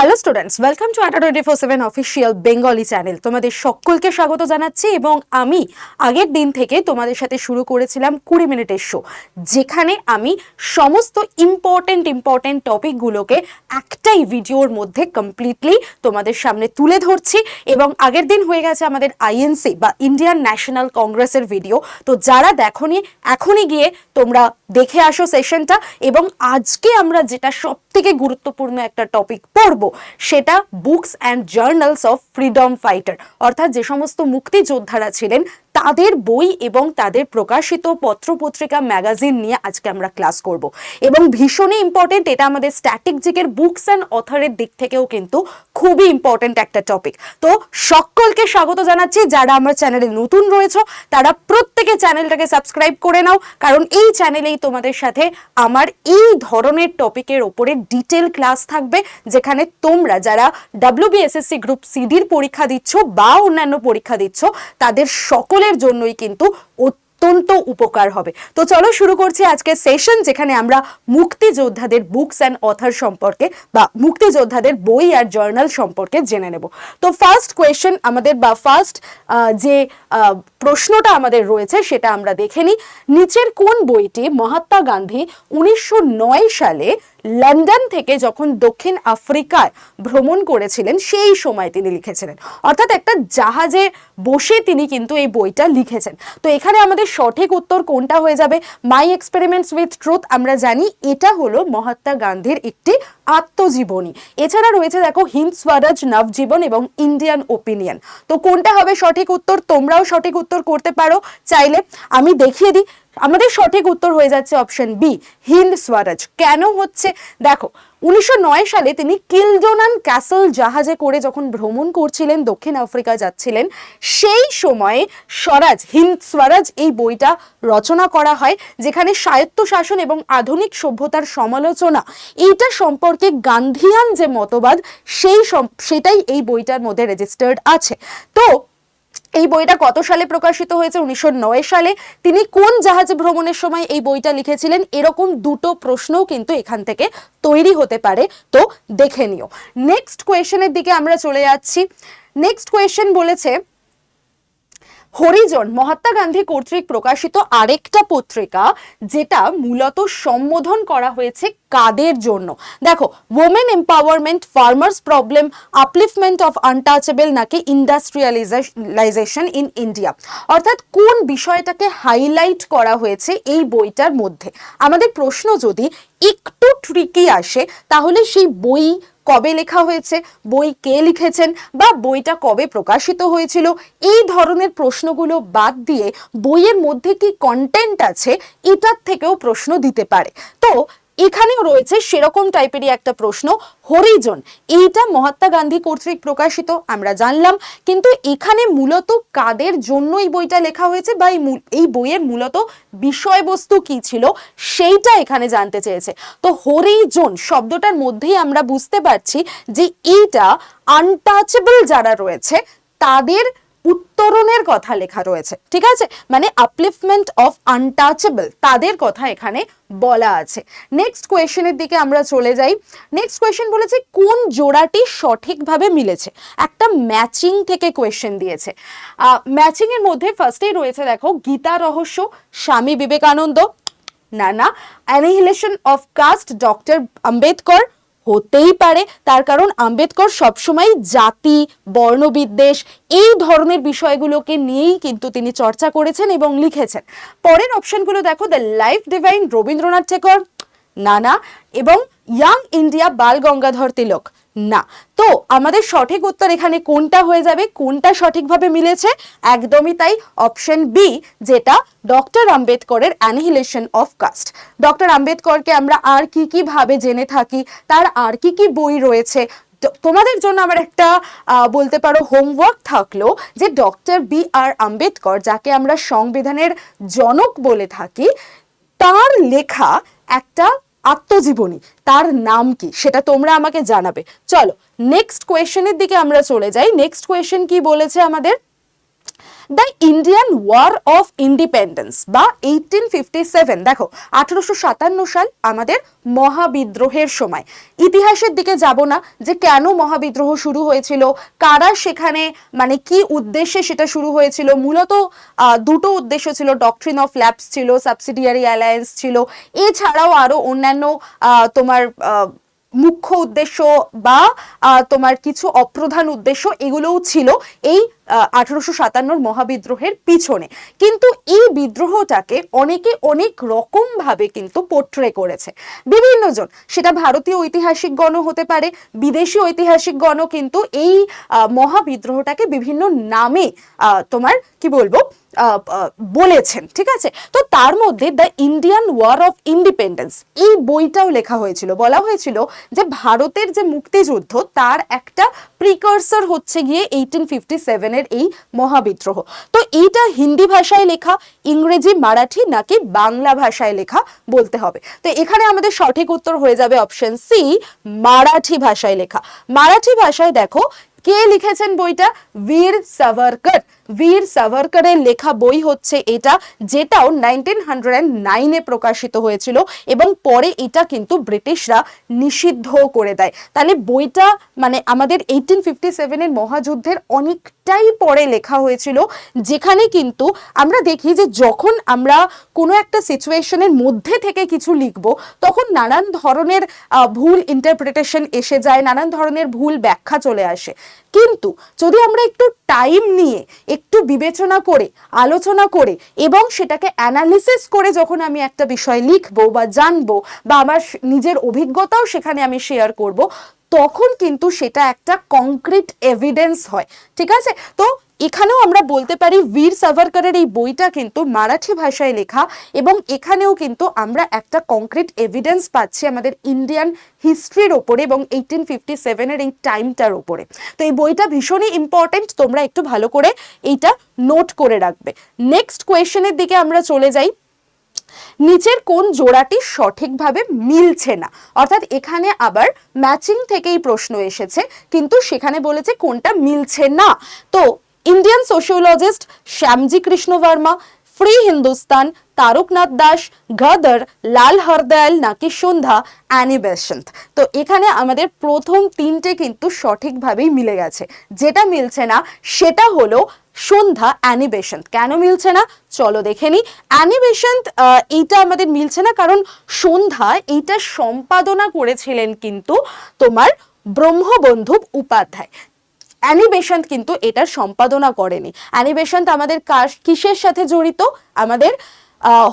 Hello students welcome to Adda twenty four seven official Bengali channel তোমাদের সকলকে স্বাগত জানাচ্ছি এবং আমি আগের দিন থেকে তোমাদের সাথে শুরু করেছিলাম কুড়ি মিনিটের শো যেখানে আমি সমস্ত ইম্পর্টেন্ট ইম্পর্টেন্ট টপিকগুলোকে একটাই ভিডিওর মধ্যে কমপ্লিটলি তোমাদের সামনে তুলে ধরছি এবং আগের দিন হয়ে গেছে আমাদের আইএনসি বা ইন্ডিয়ান ন্যাশনাল কংগ্রেসের ভিডিও তো যারা দেখনি, এখনই গিয়ে তোমরা দেখে আসো সেশনটা এবং আজকে আমরা যেটা সব থেকে গুরুত্বপূর্ণ একটা টপিক পড়ব সেটা books and journals of freedom fighter অর্থাৎ যে সমস্ত মুক্তিযোদ্ধারা ছিলেন তাদের বই এবং তাদের প্রকাশিত পত্রপত্রিকা, ম্যাগাজিন নিয়ে আজকে আমরা ক্লাস করব। এবং ভীষণই ইম্পর্টেন্ট এটা আমাদের স্ট্যাটিক জিকের বুকস অ্যান্ড অথরের দিক থেকেও কিন্তু খুবই ইম্পর্টেন্ট একটা টপিক তো সকলকে স্বাগত জানাচ্ছি। যারা আমার চ্যানেলে নতুন রয়েছে, তারা প্রত্যেকে চ্যানেলটাকে সাবস্ক্রাইব করে নাও। কারণ এই চ্যানেলেই তোমাদের সাথে আমার এই ধরনের টপিকের ওপরে ডিটেল ক্লাস থাকবে, যেখানে তোমরা যারা ডাব্লিউবিএসএসসি গ্রুপ সিডির পরীক্ষা দিচ্ছ বা অন্যান্য পরীক্ষা দিচ্ছ, তাদের সকলের জন্যই কিন্তু অত্যন্ত উপকার হবে। তো চলো শুরু করছি আজকে সেশন যেখানে আমরা মুক্তিযোদ্ধাদের বুকস অ্যান্ড অথার সম্পর্কে বা মুক্তিযোদ্ধাদের বই আর জার্নাল সম্পর্কে জেনে নেব। তো ফার্স্ট কোয়েশ্চেন আমাদের বা ফার্স্ট যে প্রশ্নটা আমাদের রয়েছে সেটা আমরা দেখে নিই। নিচের কোন বইটি মহাত্মা গান্ধী উনিশশো নয় সালে লন্ডন থেকে যখন দক্ষিণ আফ্রিকায় ভ্রমণ করেছিলেন, সেই সময় তিনি লিখেছিলেন। অর্থাৎ একটা জাহাজে বসে তিনি কিন্তু এই বইটা লিখেছেন। তো এখানে আমাদের সঠিক উত্তর কোনটা হয়ে যাবে? মাই এক্সপেরিমেন্টস উইথ ট্রুথ আমরা জানি, এটা হলো মহাত্মা গান্ধীর একটি আত্মজীবনী। এছাড়া রয়েছে দেখো হিন্দ স্বরাজ নবজীবন এবং ইন্ডিয়ান ওপিনিয়ন। তো কোনটা হবে সঠিক উত্তর? তোমরাও সঠিক উত্তর করতে পারো। চাইলে আমি দেখিয়ে দিই। আমাদের সঠিক উত্তর হয়ে যাচ্ছে অপশন বি হিন্দ স্বরাজ। কেন হচ্ছে? দেখো উনিশশো নয় সালে তিনি কিলডোনান ক্যাসল জাহাজে করে যখন ভ্রমণ করছিলেন, দক্ষিণ আফ্রিকা যাচ্ছিলেন, সেই সময়ে স্বরাজ, হিন্দ স্বরাজ এই বইটা রচনা করা হয়, যেখানে স্বায়ত্তশাসন এবং আধুনিক সভ্যতার সমালোচনা, এইটা সম্পর্কে গান্ধিয়ান যে মতবাদ, সেই সেটাই এই বইটার মধ্যে রেজিস্টার্ড আছে। তো এই বইটা কত সালে প্রকাশিত হয়েছে? উনিশশো নয় সালে। তিনি কোন জাহাজে ভ্রমণের সময় এই বইটা লিখেছিলেন? এরকম দুটো প্রশ্নও কিন্তু এখান থেকে তৈরি হতে পারে। তো দেখে নিও। নেক্সট কোয়েশনের দিকে আমরা চলে যাচ্ছি। নেক্সট কোয়েশন বলেছে হরিজন, মহাত্মা গান্ধী কর্তৃক প্রকাশিত আরেকটা পত্রিকা, যেটা মূলত সম্বোধন করা হয়েছে কাদের জন্য? দেখো women empowerment farmers problem upliftment of untouchable নাকি ইন্ডাস্ট্রিয়ালাইজেশন ইন ইন্ডিয়া অর্থাৎ কোন বিষয়টাকে হাইলাইট করা হয়েছে এই বইটার মধ্যে? আমাদের প্রশ্ন যদি একটু ট্রিকি আসে, তাহলে সেই বই কবে লেখা হয়েছে, বই কে লিখেছেন বা বইটা কবে প্রকাশিত হয়েছিল, এই ধরনের প্রশ্নগুলো বাদ দিয়ে বইয়ের মধ্যে কি কন্টেন্ট আছে, এটার থেকেও প্রশ্ন দিতে পারে। তো এখানেও রয়েছে সেরকম টাইপেরই একটা প্রশ্ন, হরিজন, এইটা মহাত্মা গান্ধী কর্তৃক প্রকাশিত, আমরা জানলাম, কিন্তু এখানে মূলত কাদের জন্য এই বইটা লেখা হয়েছে বা এই বইয়ের মূলত বিষয়বস্তু কি ছিল, সেইটা এখানে জানতে চেয়েছে। তো হরিজন শব্দটার মধ্যেই আমরা বুঝতে পারছি যে এইটা আনটাচেবল যারা রয়েছে, তাদের উত্তরণের কথা লেখা রয়েছে, ঠিক আছে? মানে আপলিফমেন্ট অফ আনটাচেবল তাদের কথা এখানে বলা আছে। নেক্সট কোয়েশ্চেনের দিকে আমরা চলে যাই। নেক্সট কোয়েশ্চেন বলেছে, কোন জোড়াটি সঠিকভাবে মিলেছে? একটা ম্যাচিং থেকে কোয়েশ্চেন দিয়েছে। ম্যাচিং এর মধ্যে ফার্স্টেই রয়েছে, দেখো, গীতা রহস্য, স্বামী বিবেকানন্দ, না না annihilation of caste doctor Ambedkar হতেই পারে। তার কারণ আম্বেদকর সবসময় জাতি, বর্ণবিদ্বেষ এই ধরনের বিষয়গুলোকে নিয়েই কিন্তু তিনি চর্চা করেছেন এবং লিখেছেন। পরের অপশনগুলো দেখো the life divine Rabindranath Thakur. না না এবং ইয়াং ইন্ডিয়া বাল গঙ্গাধর তিলক। না, তো আমাদের সঠিক উত্তর এখানে কোনটা হয়ে যাবে, কোনটা সঠিকভাবে মিলেছে? একদমই তাই অপশন বি যেটা ডক্টর আম্বেদকরের অ্যানিহিলেশন অফ কাস্ট ডক্টর আম্বেদকরকে আমরা আর কি কি ভাবে জেনে থাকি, তার আর কি কি বই রয়েছে? তোমাদের জন্য আমার একটা বলতে পারো হোমওয়ার্ক থাকল যে ডক্টর বি আর আম্বেদকর, যাকে আমরা সংবিধানের জনক বলে থাকি, তার লেখা একটা আত্মজীবনী, তার নাম কি সেটা তোমরা আমাকে জানাবে। চলো নেক্সট কোয়েশনের দিকে আমরা চলে যাই। নেক্সট কোয়েশন কি বলেছে আমাদের? The Indian war of independence বা এইটিন ফিফটি সেভেন দেখো, আঠারোশো সাতান্ন সাল আমাদের মহাবিদ্রোহের সময়। ইতিহাসের দিকে যাব না যে কেন মহাবিদ্রোহ শুরু হয়েছিল, কারা সেখানে মানে কি উদ্দেশ্যে সেটা শুরু হয়েছিল, মূলত দুটো উদ্দেশ্য ছিল ডকট্রিন অফ ল্যাবস ছিল সাবসিডিয়ারি অ্যালায়েন্স ছিল, এছাড়াও আরও অন্যান্য তোমার মুখ্য উদ্দেশ্য বা তোমার কিছু অপ্রধান উদ্দেশ্য এগুলোও ছিল এই আঠারোশো সাতান্নর মহাবিদ্রোহের পিছনে। কিন্তু এই বিদ্রোহটাকে অনেকে অনেক রকম ভাবে কিন্তু পোট্রে করেছে। বিভিন্ন জন সেটা ভারতীয় ঐতিহাসিক ঐতিহাসিকগণও হতে পারে, বিদেশি ঐতিহাসিকগণও কিন্তু এই মহাবিদ্রোহটাকে বিভিন্ন নামে তোমার, কি বলব বলেছেন, ঠিক আছে? তো তার মধ্যে the Indian war of independence এই বইটাও লেখা হয়েছিল। বলা হয়েছিল যে ভারতের যে মুক্তিযুদ্ধ, তার একটা প্রিকার্সর হচ্ছে গিয়ে এইটিন ফিফটি সেভেনের এই মহাবিদ্রোহ। তো এইটা হিন্দি ভাষায় লেখা, ইংরেজি, মারাঠি নাকি বাংলা ভাষায় লেখা বলতে হবে। তো এখানে আমাদের সঠিক উত্তর হয়ে যাবে অপশন সি মারাঠি ভাষায় লেখা। মারাঠি ভাষায় দেখো কে লিখেছেন বইটা? বীর সাভারকর। বীর সাভারকরের লেখা বই হচ্ছে এটা, যেটাও নাইনটিন হান্ড্রেড নাইনে প্রকাশিত হয়েছিল এবং পরে এটা কিন্তু ব্রিটিশরা নিষিদ্ধ করে দেয়। তাহলে বইটা মানে আমাদের এইটিন ফিফটি সেভেনের মহাযুদ্ধের অনেকটাই পরে লেখা হয়েছিল, যেখানে কিন্তু আমরা দেখি যে যখন আমরা কোনো একটা সিচুয়েশনের মধ্যে থেকে কিছু লিখব, তখন নানান ধরনের ভুল ইন্টারপ্রিটেশন এসে যায়, নানান ধরনের ভুল ব্যাখ্যা চলে আসে। কিন্তু যদি আমরা একটু টাইম নিয়ে, একটু বিবেচনা করে, আলোচনা করে এবং সেটাকে অ্যানালিসিস করে যখন আমি একটা বিষয় লিখব বা জানব বা আমার নিজের অভিজ্ঞতাও সেখানে আমি শেয়ার করব, তখন কিন্তু সেটা একটা কংক্রিট এভিডেন্স হয়। ঠিক আছে? তো এখানেও আমরা বলতে পারি বীর সাভারকরের এই বইটা কিন্তু মারাঠি ভাষায় লেখা এবং এখানেও কিন্তু আমরা একটা কংক্রিট এভিডেন্স পাচ্ছি আমাদের ইন্ডিয়ান হিস্ট্রির ওপরে এবং এইটিন ফিফটি সেভেনের এই টাইমটার ওপরে। তো এই বইটা ভীষণই ইম্পর্টেন্ট তোমরা একটু ভালো করে এইটা নোট করে রাখবে। নেক্সট কোয়েশ্চেনের দিকে আমরা চলে যাই। নিচের কোন জোড়াটি সঠিকভাবে মিলছে না? অর্থাৎ এখানে আবার ম্যাচিং থেকেই প্রশ্ন এসেছে, কিন্তু সেখানে বলেছে কোনটা মিলছে না। তো Indian sociologist Shyamji Krishna Varma free Hindustan Taraknath Das Ghadar Lal Hardayal নাকি সন্ধ্যা অ্যানি বেসন্ত তো এখানে আমাদের প্রথম তিনটে কিন্তু সঠিকভাবেই মিলে গেছে। যেটা মিলছে না, সেটা হলো সন্ধ্যা অ্যানি বেসন্ত কেন মিলছে না? চলো দেখে নি অ্যানি বেসন্ত এইটা আমাদের মিলছে না কারণ সন্ধ্যা এইটা সম্পাদনা করেছিলেন কিন্তু তোমার ব্রহ্মবন্ধু উপাধ্যায়। অ্যানি বেসান্ত কিন্তু এটার সম্পাদনা করেনি। অ্যানি বেসান্ত আমাদের কিসের সাথে জড়িত? আমাদের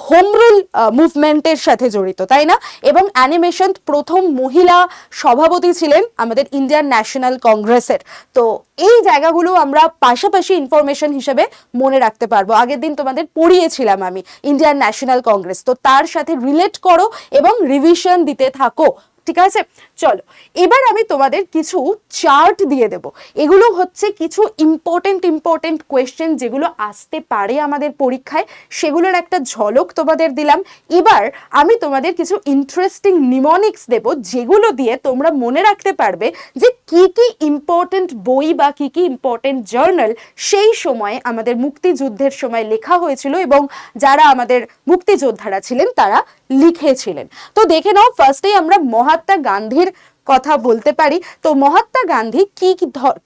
হোম রুল মুভমেন্টের সাথে জড়িত, তাই না? এবং অ্যানিমেশন প্রথম মহিলা সভাপতি ছিলেন আমাদের ইন্ডিয়ান ন্যাশনাল কংগ্রেসের তো এই জায়গাগুলো আমরা পাশাপাশি ইনফরমেশন হিসেবে মনে রাখতে পারব। আগের দিন তোমাদের পড়িয়েছিলাম আমি ইন্ডিয়ান ন্যাশনাল কংগ্রেস তো তার সাথে রিলেট করো এবং রিভিশন দিতে থাকো। ঠিক আছে? চলো, এবার আমি তোমাদের কিছু চার্ট দিয়ে দেব। এগুলো হচ্ছে কিছু ইম্পর্টেন্ট ইম্পর্টেন্ট কোয়েশ্চেন যেগুলো আসতে পারে আমাদের পরীক্ষায়। সেগুলোর একটা ঝলক তোমাদের দিলাম। এবার আমি তোমাদের কিছু ইন্টারেস্টিং নিমনিক্স দেব, যেগুলো দিয়ে তোমরা মনে রাখতে পারবে যে কি কি ইম্পর্টেন্ট বই বা কি কি ইম্পর্টেন্ট জার্নাল সেই সময়ে আমাদের মুক্তিযুদ্ধের সময় লেখা হয়েছিল এবং যারা আমাদের মুক্তিযোদ্ধারা ছিলেন তারা লিখেছিলেন। তো দেখে নাও ফার্স্টেই আমরা মহাত্মা গান্ধীর কথা বলতে পারি। তো মহাত্মা গান্ধী কি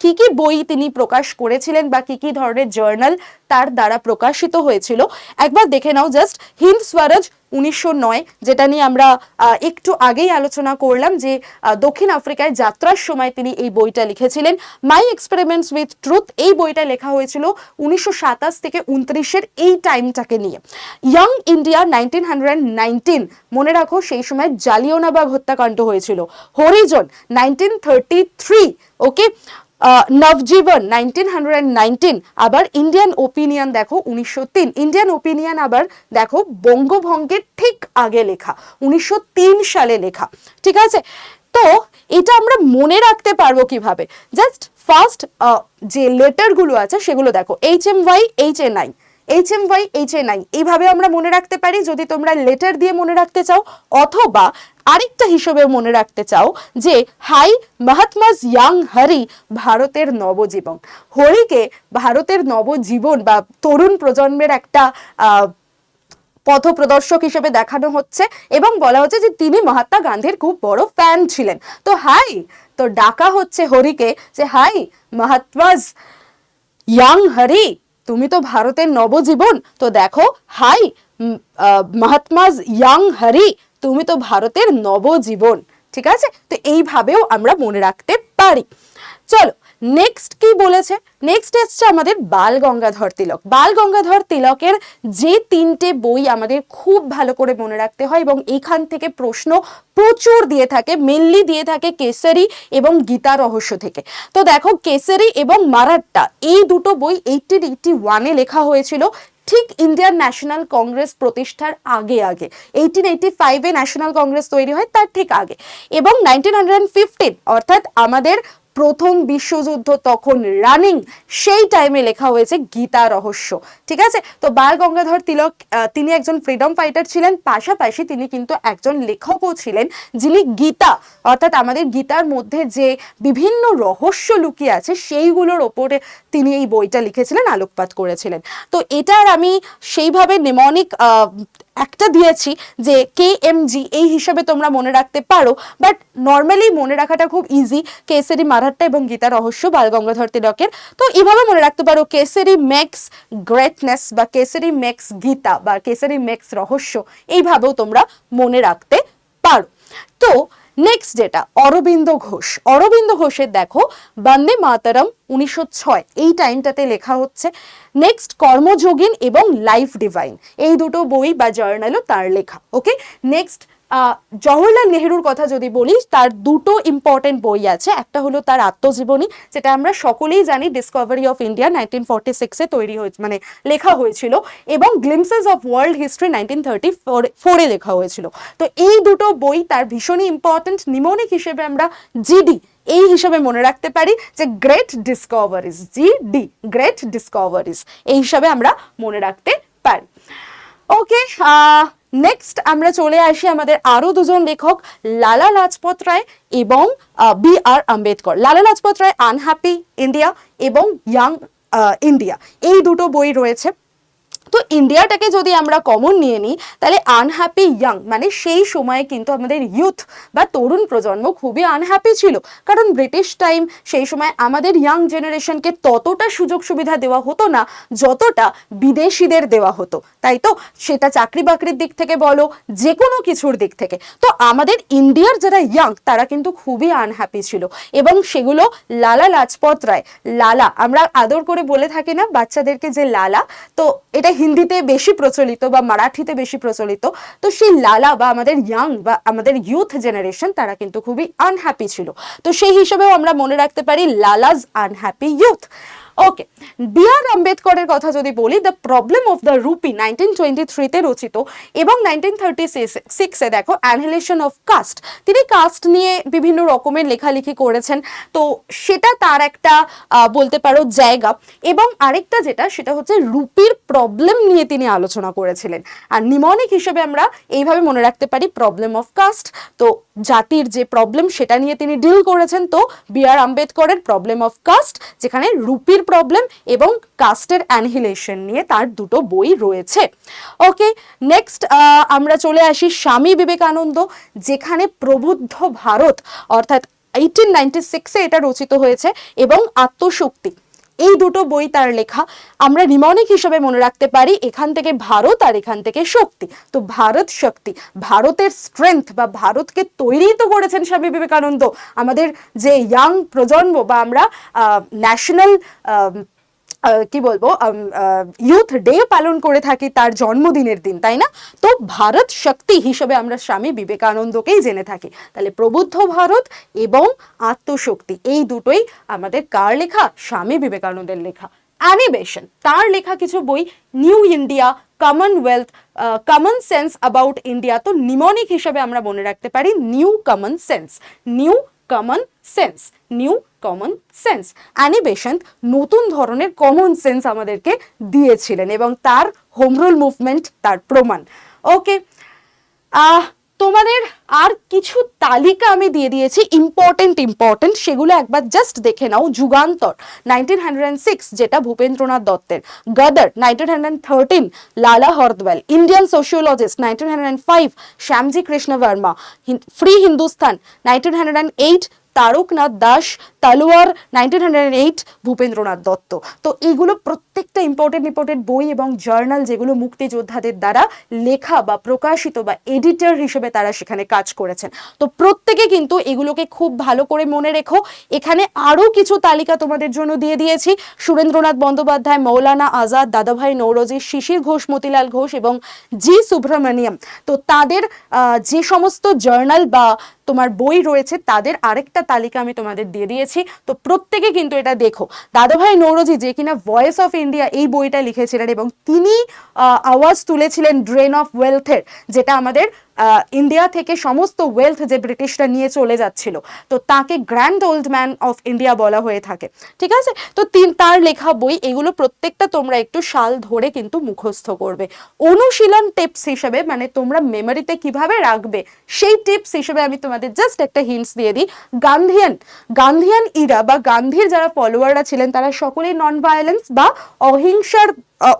কি কি বই তিনি প্রকাশ করেছিলেন বা কি কি ধরনের জার্নাল তার দ্বারা প্রকাশিত হয়েছিল? একবার দেখে নাও জাস্ট হিন্দ স্বরাজ উনিশশো নয়, যেটা নিয়ে আমরা একটু আগেই আলোচনা করলাম যে দক্ষিণ আফ্রিকায় যাত্রার সময় তিনি এই বইটা লিখেছিলেন। মাই এক্সপেরিমেন্টস উইথ ট্রুথ এই বইটা লেখা হয়েছিল উনিশশো সাতাশ থেকে উনত্রিশের এই টাইমটাকে নিয়ে। ইয়াং ইন্ডিয়া নাইনটিন মনে রাখো, সেই সময় জালিওনাবাগ হত্যাকাণ্ড হয়েছিল। Harijan nineteen okay Navjivan nineteen hundred আবার ইন্ডিয়ান ওপিনিয়ন দেখো, উনিশশো তিন। ইন্ডিয়ান ওপিনিয়ন আবার দেখো, বঙ্গভঙ্গের ঠিক আগে লেখা, উনিশশো তিন সালে লেখা, ঠিক আছে? তো এটা আমরা মনে রাখতে পারব কীভাবে? জাস্ট ফার্স্ট যে লেটারগুলো আছে, সেগুলো দেখো H M Y H N I H M Y H N I এইভাবে আমরা মনে রাখতে পারি। যদি তোমরা লেটার দিয়ে মনে রাখতে চাও, অথবা আরেকটা হিসেবে মনে রাখতে চাও যে, হাই মহাত্মাজ ইয়াং হরি, ভারতের নবজীবন। হরিকে ভারতের নবজীবন বা তরুণ প্রজন্মের একটা আহ পথপ্রদর্শক হিসেবে দেখানো হচ্ছে এবং বলা হচ্ছে যে, তিনি মহাত্মা গান্ধীর খুব বড় ফ্যান ছিলেন। তো হাই, তো ডাকা হচ্ছে হরিকে যে, হাই মহাত্মাজ ইয়াং হরি তুমি তো ভারতের নবজীবন। তো দেখো, হাই মহাত্মাজ ইয়াং হারি, তুমি তো ভারতের নবজীবন। ঠিক আছে? তো এইভাবেও আমরা মনে রাখতে পারি। চলো নেক্সট কি বলেছে? নেক্সট এসছে আমাদের বাল গঙ্গাধর তিলক। বাল গঙ্গাধর তিলকের যে তিনটে বই আমাদের খুব ভালো করে মনে রাখতে হয় এবং এখান থেকে প্রশ্ন প্রচুর দিয়ে থাকে মেনলি দিয়ে থাকে কেসারি এবং গীতা রহস্য থেকে। তো দেখো কেসারি এবং মারাট্টা এই দুটো বই এইটিন এইটি ওয়ানে লেখা হয়েছিল। ঠিক ইন্ডিয়ান ন্যাশনাল কংগ্রেস প্রতিষ্ঠার আগে আগে। এইটিন এইটি ফাইভে ন্যাশনাল কংগ্রেস তৈরি হয়, তার ঠিক আগে। এবং নাইনটিন হান্ড্রেড ফিফটিন অর্থাৎ আমাদের প্রথম বিশ্বযুদ্ধ তখন রানিং সেই টাইমে লেখা হয়েছে গীতা রহস্য। ঠিক আছে? তো বাল গঙ্গাধর তিলক তিনি একজন ফ্রিডম ফাইটার ছিলেন, পাশাপাশি তিনি কিন্তু একজন লেখকও ছিলেন, যিনি গীতা, অর্থাৎ আমাদের গীতার মধ্যে যে বিভিন্ন রহস্য লুকিয়ে আছে, সেইগুলোর ওপরে তিনি এই বইটা লিখেছিলেন, আলোকপাত করেছিলেন। তো এটার আমি সেইভাবে নেমনিক একটা দিয়েছি যে কে এম জি এই হিসাবে তোমরা মনে রাখতে পারো। বাট নর্মালি মনে রাখাটা খুব ইজি কেসেরি মারাট্টা এবং গীতা রহস্য বাল গঙ্গাধর তিলকের। তো এইভাবে মনে রাখতে পারো কেসেরি মেক্স গ্রেটনেস বা কেসেরি মেক্স গীতা বা কেসেরি মেক্স রহস্য, এইভাবেও তোমরা মনে রাখতে পারো। তো নেক্সট যেটা অরবিন্দ ঘোষ অরবিন্দ ঘোষের দেখো বন্দে মাতারম উনিশশো ছয়, এই টাইমটাতে লেখা হচ্ছে নেক্সট কর্মযোগিন এবং লাইফ ডিভাইন এই দুটো বই বা জার্নালও তার লেখা ওকে নেক্সট জওহরলাল নেহরুর কথা যদি বলি তার দুটো ইম্পর্টেন্ট বই আছে। একটা হলো তার আত্মজীবনী, যেটা আমরা সকলেই জানি discovery of India nineteen forty সিক্সে তৈরি হয়েছে মানে লেখা হয়েছিল, এবং glimpses of world history nineteen thirty ফোরে লেখা হয়েছিল। তো এই দুটো বই তার ভীষণই ইম্পর্টেন্ট নিমোনিক হিসেবে আমরা জিডি এই হিসাবে মনে রাখতে পারি যে great discoveries G D great discoveries এই হিসাবে আমরা মনে রাখতে পারি। ওকে নেক্সট আমরা চলে আসি আমাদের আরও দুজন লেখক, লালা লাজপত রায় এবং B R Ambedkar. Lala Lajpat Rai unhappy India এবং ইয়াং ইন্ডিয়া এই দুটো বই রয়েছে। তো ইন্ডিয়াটাকে যদি আমরা কমন নিয়ে নিই, তাহলে আনহ্যাপি ইয়াং মানে সেই সময়ে কিন্তু আমাদের ইউথ বা তরুণ প্রজন্ম খুবই আনহ্যাপি ছিল। কারণ ব্রিটিশ টাইম সেই সময় আমাদের ইয়াং জেনারেশনকে ততটা সুযোগ সুবিধা দেওয়া হতো না, যতটা বিদেশিদের দেওয়া হতো। তাই তো? সেটা চাকরি বাকরির দিক থেকে বলো যে কোনো কিছুর দিক থেকে। তো আমাদের ইন্ডিয়ার যারা ইয়াং তারা কিন্তু খুবই আনহ্যাপি ছিল। এবং সেগুলো লালা লাজপত রায়, লালা, আমরা আদর করে বলে থাকি না বাচ্চাদেরকে যে লালা, তো এটা হিন্দিতে বেশি প্রচলিত বা মারাঠিতে বেশি প্রচলিত, তো সেই লালা বা আমাদের ইয়াং বা আমাদের ইউথ জেনারেশন তারা কিন্তু খুবই আনহ্যাপি ছিল। তো সেই হিসেবেও আমরা মনে রাখতে পারি Lala's unhappy youth okay B R আম্বেদকরের কথা যদি বলি the problem of the rupee nineteen twenty থ্রিতে রচিত এবং নাইনটিন থার্টি সিক্সে দেখো অ্যানহেলেশন অফ কাস্ট তিনি কাস্ট নিয়ে বিভিন্ন রকমের লেখালেখি করেছেন। তো সেটা তার একটা বলতে পারো, জায়গা। এবং আরেকটা যেটা, সেটা হচ্ছে রুপির প্রবলেম নিয়ে তিনি আলোচনা করেছিলেন। আর নিমনিক হিসেবে আমরা এইভাবে মনে রাখতে পারি প্রবলেম অফ কাস্ট তো জাতির যে প্রবলেম সেটা নিয়ে তিনি ডিল করেছেন। তো বি আর আম্বেদকরের প্রবলেম অফ কাস্ট যেখানে রুপির প্রবলেম এবং কাস্টের অ্যানহিলেশন নিয়ে তার দুটো বই রয়েছে। ওকে নেক্সট আমরা চলে আসি স্বামী বিবেকানন্দ, যেখানে প্রবুদ্ধ ভারত, অর্থাৎ এইটিন নাইনটি সিক্সে এটা রচিত হয়েছে এবং আত্মশক্তি। এই দুটো বই তার লেখা। আমরা নিমনিক হিসেবে মনে রাখতে পারি এখান থেকে ভারত আর এখান থেকে শক্তি। তো ভারত শক্তি, ভারতের স্ট্রেংথ বা ভারতকে তৈরি তো করেছেন স্বামী বিবেকানন্দ। আমাদের যে ইয়াং প্রজন্ম বা আমরা ন্যাশনাল কি বলব ইউথ ডে পালন করে থাকি তার জন্মদিনের দিন, তাই না? তো ভারত শক্তি হিসেবে আমরা স্বামী বিবেকানন্দকেই জেনে থাকি। তাহলে প্রবুদ্ধ ভারত এবং আত্মশক্তি, এই দুটোই আমাদের কার লেখা? স্বামী বিবেকানন্দের লেখা। অ্যানিবেশন তার লেখা কিছু বই new India commonwealth common sense about India তো নিমনিক হিসেবে আমরা মনে রাখতে পারি new common sense new common sense new common sense Annie Besant নতুন ধরনের কমন সেন্স আমাদেরকে দিয়েছিলেন এবং তার হোম রুল মুভমেন্ট তার প্রমাণ। ওকে তোমাদের আর কিছু তালিকা আমি দিয়ে দিয়েছি ইম্পর্টেন্ট ইম্পর্টেন্ট সেগুলো একবার জাস্ট দেখে নাও। যুগান্তর নাইনটিন হান্ড্রেড যেটা ভূপেন্দ্রনাথ দত্তের। Ghadar nineteen Lala Hardayal Indian sociologist nineteen hundred five Shyamji Krishna Varma free Hindustan nineteen Taraknath Das Talwar nineteen hundred eight Bhupendranath Dutta. তো এগুলো প্রত্যেকটা ইম্পর্টেন্ট ইম্পর্টেন্ট বই এবং জার্নাল যেগুলো মুক্তিযোদ্ধাদের দ্বারা লেখা বা প্রকাশিত বা এডিটর হিসেবে তারা সেখানে কাজ করেছেন। তো প্রত্যেকে কিন্তু এগুলোকে খুব ভালো করে মনে রেখো। এখানে আরও কিছু তালিকা তোমাদের জন্য দিয়ে দিয়েছি। সুরেন্দ্রনাথ বন্দ্যোপাধ্যায়, মৌলানা আজাদ, দাদাভাই নৌরজি, শিশির ঘোষ, মতিলাল ঘোষ এবং জি সুব্রমণিয়াম তো তাদের যে সমস্ত জার্নাল বা তোমার বই রয়েছে তাদের আরেকটা তালিকা আমি তোমাদের দিয়ে দিয়েছি। তো প্রত্যেকে কিন্তু এটা দেখো। দাদাভাই নৌরজি যে কিনা ভয়েস অফ ইন্ডিয়া এই বইটা লিখেছিলেন এবং তিনি আওয়াজ তুলেছিলেন ড্রেন অফ ওয়েলথের যেটা আমাদের ইন্ডিয়া থেকে সমস্ত ওয়েলথ যে ব্রিটিশরা নিয়ে চলে যাচ্ছিল, তো তাকে grand old man of India বলা হয়ে থাকে। ঠিক আছে? তো তিন, তার লেখা বই, এগুলো প্রত্যেকটা তোমরা একটু সাল ধরে কিন্তু মুখস্থ করবে। অনুশীলন টিপস হিসেবে মানে তোমরা মেমোরিতে কীভাবে রাখবে, সেই টিপস হিসেবে আমি তোমাদের জাস্ট একটা হিন্টস দিয়ে দিই। গান্ধিয়ান গান্ধিয়ান ইরা বা গান্ধীর যারা ফলোয়াররা ছিলেন, তারা সকলেই নন ভায়োলেন্স বা অহিংসার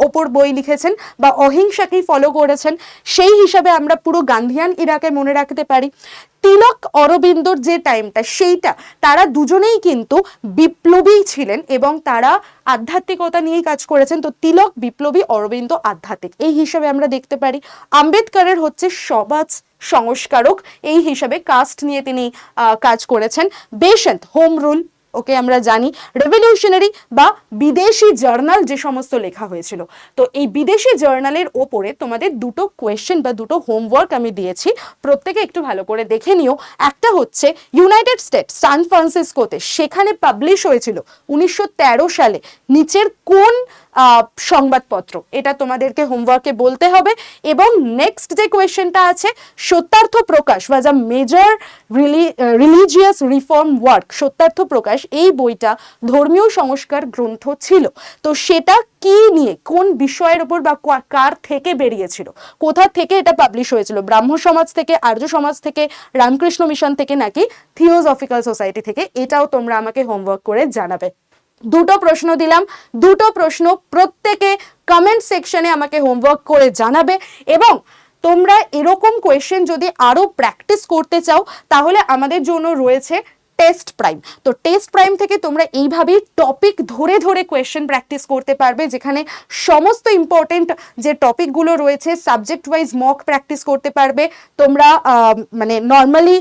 ওপর বই লিখেছেন বা অহিংসাকেই ফলো করেছেন, সেই হিসাবে আমরা পুরো গান্ধিয়ান ইরাকে মনে রাখতে পারি। তিলক অরবিন্দর যে টাইমটা সেইটা তারা দুজনেই কিন্তু বিপ্লবী ছিলেন এবং তারা আধ্যাত্মিকতা নিয়েই কাজ করেছেন। তো তিলক, বিপ্লবী, অরবিন্দ আধ্যাত্মিক, এই হিসাবে আমরা দেখতে পারি। আম্বেদকরের হচ্ছে সমাজ সংস্কারক, এই হিসাবে কাস্ট নিয়ে তিনি কাজ করেছেন। বেশন্ত হোম রুল ওকে আমরা জানি রেভলিউশনারি বা বিদেশি জার্নাল যে সমস্ত লেখা হয়েছিল। তো এই বিদেশি জার্নালের ওপরে তোমাদের দুটো কোয়েশ্চেন বা দুটো হোমওয়ার্ক আমি দিয়েছি। প্রত্যেকে একটু ভালো করে দেখে নিও। একটা হচ্ছে ইউনাইটেড স্টেট সান ফ্রান্সিসকোতে সেখানে পাবলিশ হয়েছিল উনিশশো তেরো সালে নিচের কোন সংবাদপত্র। এটা তোমাদেরকে হোমওয়ার্কে বলতে হবে। এবং নেক্সট যে কোয়েশ্চেনটা আছে, সত্যার্থ প্রকাশ বা a major religious reform work Satyarth Prakash এই বইটা ধর্মীয় সংস্কার গ্রন্থ ছিল। তো সেটা কি নিয়ে, কোন বিষয়ের উপর বা কার থেকে বেরিয়েছিল? কোথা থেকে এটা পাবলিশ হয়েছিল? ব্রাহ্ম সমাজ থেকে, আর্য সমাজ থেকে, রামকৃষ্ণ মিশন থেকে নাকি থিওজফিক্যাল সোসাইটি থেকে? এটাও তোমরা আমাকে হোমওয়ার্ক করে জানাবে। দুটো প্রশ্ন দিলাম। দুটো প্রশ্ন প্রত্যেকে কমেন্ট সেকশনে আমাকে হোমওয়ার্ক করে জানাবে এবং তোমরা এরকম কোয়েশ্চেন যদি আরও প্র্যাকটিস করতে চাও, তাহলে আমাদের জন্য রয়েছে টেস্ট প্রাইম তো টেস্ট প্রাইম থেকে তোমরা এইভাবেই টপিক ধরে ধরে কোয়েশ্চেন প্র্যাকটিস করতে পারবে, যেখানে সমস্ত ইম্পর্টেন্ট যে টপিকগুলো রয়েছে সাবজেক্ট ওয়াইজ মক প্র্যাকটিস করতে পারবে। তোমরা মানে নর্মালি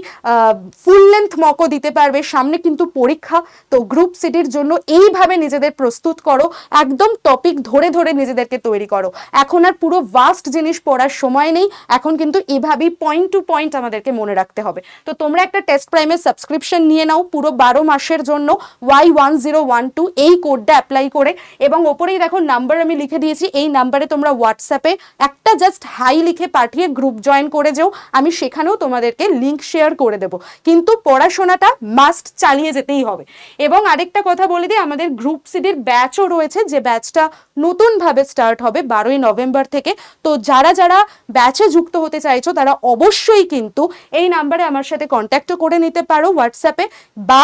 ফুল লেন্থ মকও দিতে পারবে। সামনে কিন্তু পরীক্ষা। তো গ্রুপ সিটির জন্য এইভাবে নিজেদের প্রস্তুত করো। একদম টপিক ধরে ধরে নিজেদেরকে তৈরি করো। এখন আর পুরো ভাস্ট জিনিস পড়ার সময় নেই। এখন কিন্তু এভাবেই পয়েন্ট টু পয়েন্ট আমাদেরকে মনে রাখতে হবে। তো তোমরা একটা টেস্ট প্রাইমের সাবস্ক্রিপশন নিয়ে নাও, পুরো বারো মাসের জন্য Y one zero one two এই কোডটা অ্যাপ্লাই করে। এবং ওপরেই দেখো নাম্বার আমি লিখে দিয়েছি, এই নাম্বারে তোমরা হোয়াটসঅ্যাপে একটা জাস্ট হাই লিখে পাঠিয়ে গ্রুপ জয়েন করে যেও। আমি সেখানেও তোমাদেরকে লিঙ্ক শেয়ার করে দেবো। কিন্তু পড়াশোনাটা মাস্ট চালিয়ে যেতেই হবে। এবং আরেকটা কথা বলে দিই, আমাদের গ্রুপ সিডির ব্যাচও রয়েছে, যে ব্যাচটা নতুনভাবে স্টার্ট হবে বারোই নভেম্বর থেকে। তো যারা যারা ব্যাচে যুক্ত হতে চাইছো, তারা অবশ্যই কিন্তু এই নাম্বারে আমার সাথে কন্ট্যাক্টও করে নিতে পারো হোয়াটসঅ্যাপে বা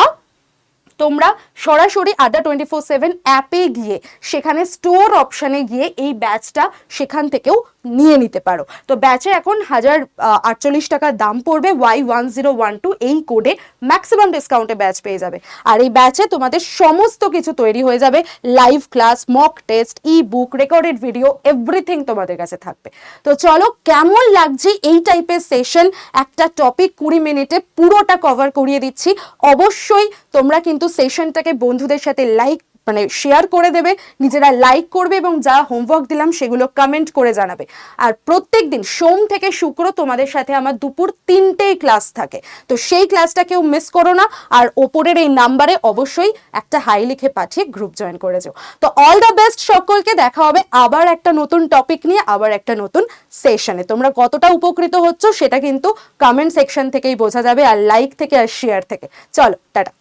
তোমরা সরাসরি আড্ডা টোয়েন্টি ফোর সেভেন অ্যাপে গিয়ে সেখানে স্টোর অপশানে গিয়ে এই ব্যাচটা সেখান থেকেও নিয়ে নিতে পারো। তো ব্যাচে এখন হাজার আটচল্লিশ টাকা দাম পড়বে Y one zero one two এই কোডে ম্যাক্সিমাম ডিসকাউন্টে ব্যাচ পেয়ে যাবে। আর এই ব্যাচে তোমাদের সমস্ত কিছু তৈরি হয়ে যাবে live class mock test e book recorded video everything তোমাদের কাছে থাকবে। তো চলো কেমন লাগছে এই টাইপের সেশন একটা টপিক কুড়ি মিনিটে পুরোটা কভার করিয়ে দিচ্ছি। অবশ্যই তোমরা কিন্তু সেশনটাকে বন্ধুদের সাথে লাইক মানে শেয়ার করে দেবে, নিজেরা লাইক করবে এবং যা হোমওয়ার্ক দিলাম সেগুলো কমেন্ট করে জানাবে। আর প্রত্যেক দিন সোম থেকে শুক্র তোমাদের সাথে আমার দুপুর তিনটেই ক্লাস থাকে। তো সেই ক্লাসটা কেউ মিস করো না, আর ওপরের এই নাম্বারে অবশ্যই একটা হাই লিখে পাঠিয়ে গ্রুপ জয়েন করে যাও। তো অল দ্য বেস্ট সকলকে, দেখা হবে আবার একটা নতুন টপিক নিয়ে, আবার একটা নতুন সেশনে তোমরা কতটা উপকৃত হচ্ছ সেটা কিন্তু কমেন্ট সেকশন থেকেই বোঝা যাবে, আর লাইক থেকে আর শেয়ার থেকে। চলো, টাটা।